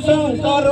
શંકર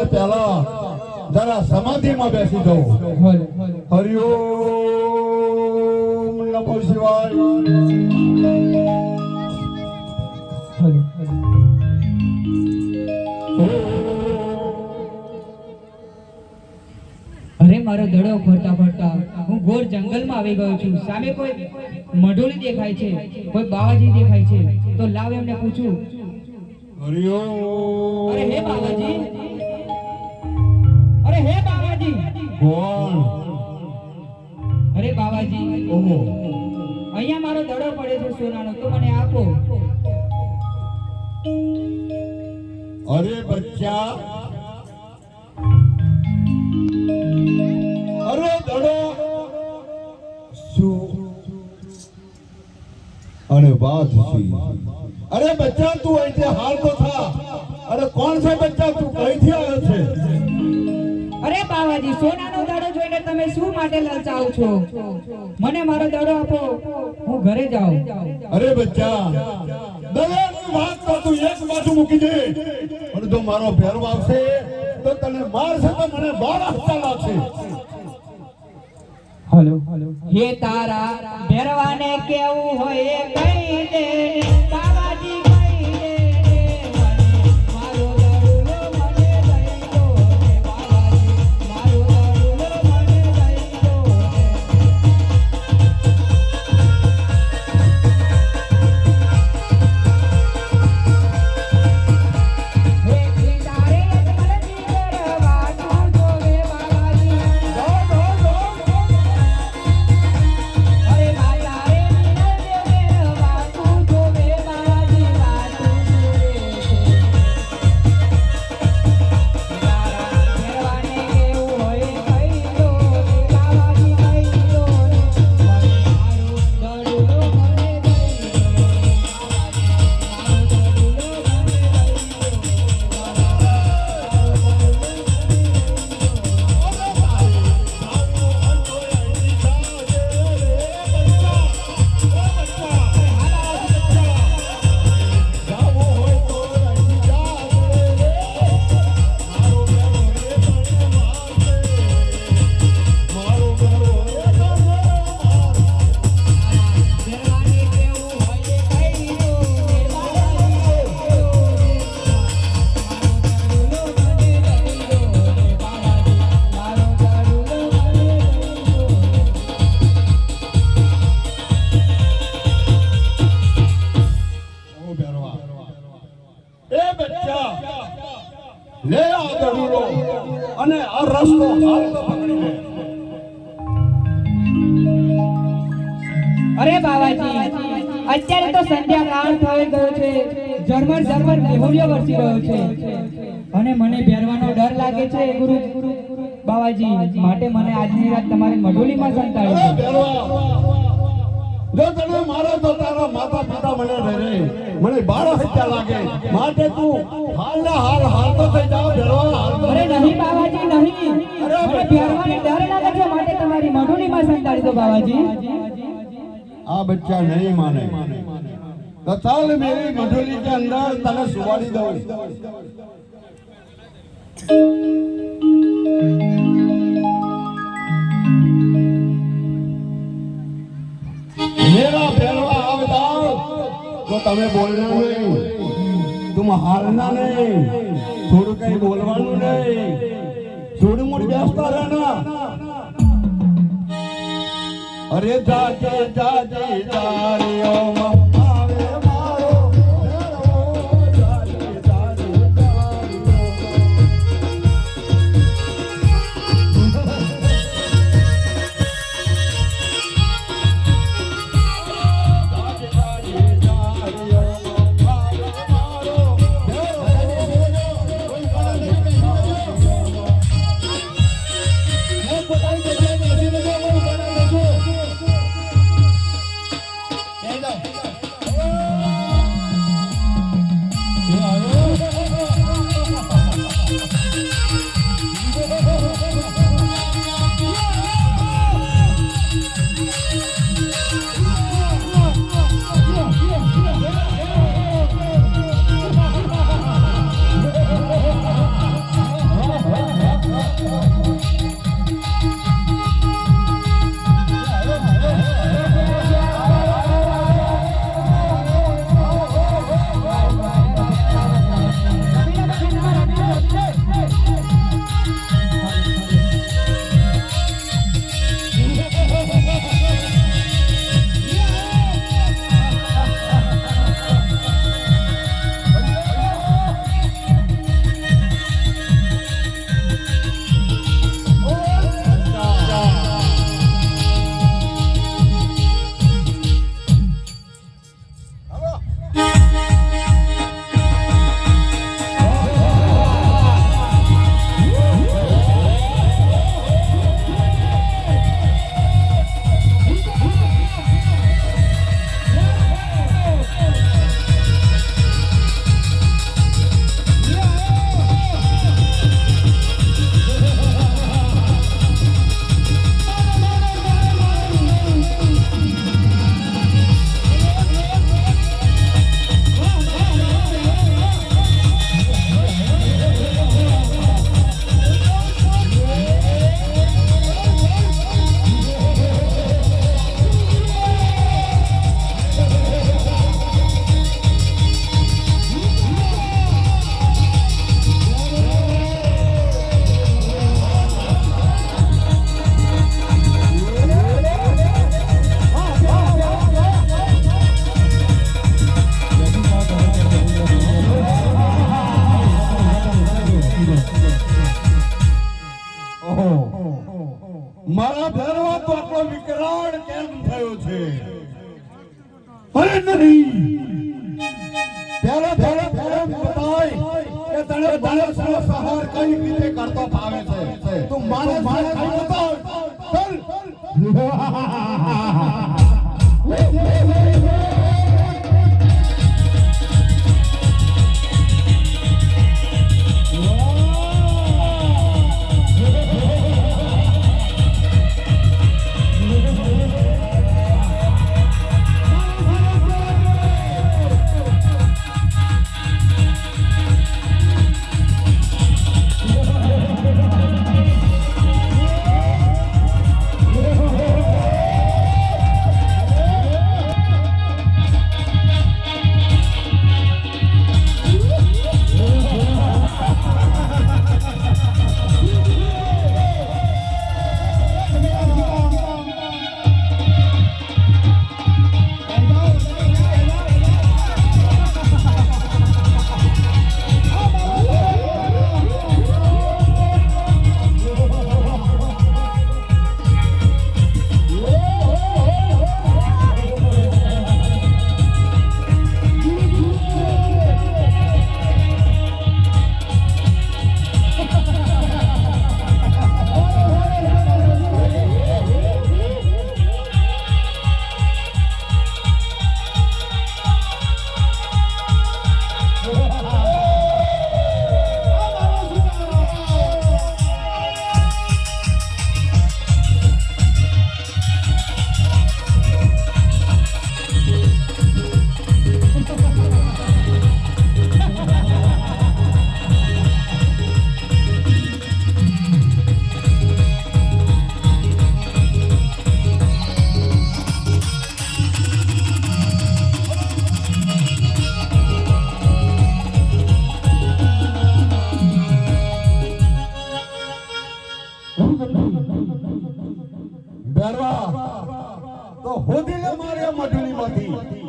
તે પહેલા જરા સમાધિમાં બેસી જવું હરિઓમ નમો શિવાય. અરે મારો દડો ફરતા ફરતા હું ઘોર જંગલમાં આવી ગયો છું. સામે કોઈ મઢોળી દેખાય છે કોઈ બાવાજી દેખાય છે તો લાવ એમને પૂછું. હરિઓમ અરે હે બાવાજી કોણ અરે બાવાજી ઓહો. અહીંયા મારો દડો પડે છે સોનાનો, તો મને આપો. અરે બચ્ચા. અરે દડો. શું? અરે વાત અરે બચ્ચા, તું અહીંથી હાલ તો થા. અરે કોણ છે બચ્ચા? તું કઈથી માટે લલચાવ છો. મને મારો દડો આપો હું ઘરે જાઉં. અરે બચ્ચા દયાની વાત તો તું એક બાજુ મૂકી દે. પણ જો મારો ભેરો આવશે તો તને મારશે તો મને બાર હપ્તા લાગશે. હલો. હે તારા ભેરવાને કેવું હોય એ બચ્ચા લે આ દડુલો અને આ રસ્તો હાલ પકડી લે. અરે બાવાજી અત્યારે તો સંધ્યાકાળ થઈ ગયો છે. ઝરમર ઝરમર મેહુલિયો વરસી રહ્યો છે. અને મને ભેરવાનો ડર લાગે છે ગુરુ. બાવાજી માટે મને આજની રાત તમારી મઢોલીમાં સંતાડી. જો તને મારો તો તારા માતા પિતા મને રહે મને બાળ હત્યા લાગે. માટે તું હાલ ના હાલ હાલ તો થઈ જાવ ડરવા અરે નહીં બાવાજી નહીં. અરે ભેરવાને ડર લાગે છે માટે તમારી મઢોલીમાં સંતાડી દો બાવાજી. આ બચ્ચા નહીં માને. તો ચાલ મેરી મઢોલી કે અંદર તને સુવાડી દઉં. તો તમે બોલના નહીં, તું હારના નહીં. થોડું કઈ બોલવાનું નહીં. થોડું મૂળ બેસતા રહેના અરે જાજે જાજે જારીઓમાં મારા ભેરવા તો આટલો વિકરાળ કેમ થયો છે? અરે નહીં. પહેલા પહેલા પહેલા બતાય કે તને તને સનો સહાર કઈ રીતે કરતો પાવે છે. તું મારે મારે કઈ બતાવ. ચલ.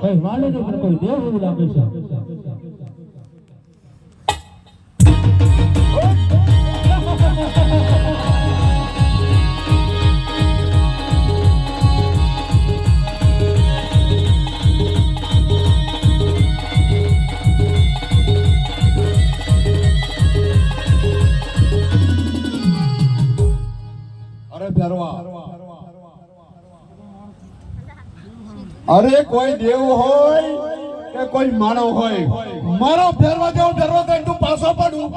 કઈ વાલે ને પણ કોઈ દેવ એવું લાગે છે? અરે ભેરવા અરે કોઈ દેવ હોય કે કોઈ માનવ હોય, મારો ફેરવા જેવો ફેરવા તો તું પાછો પડું.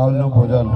હાલનું ભોજન.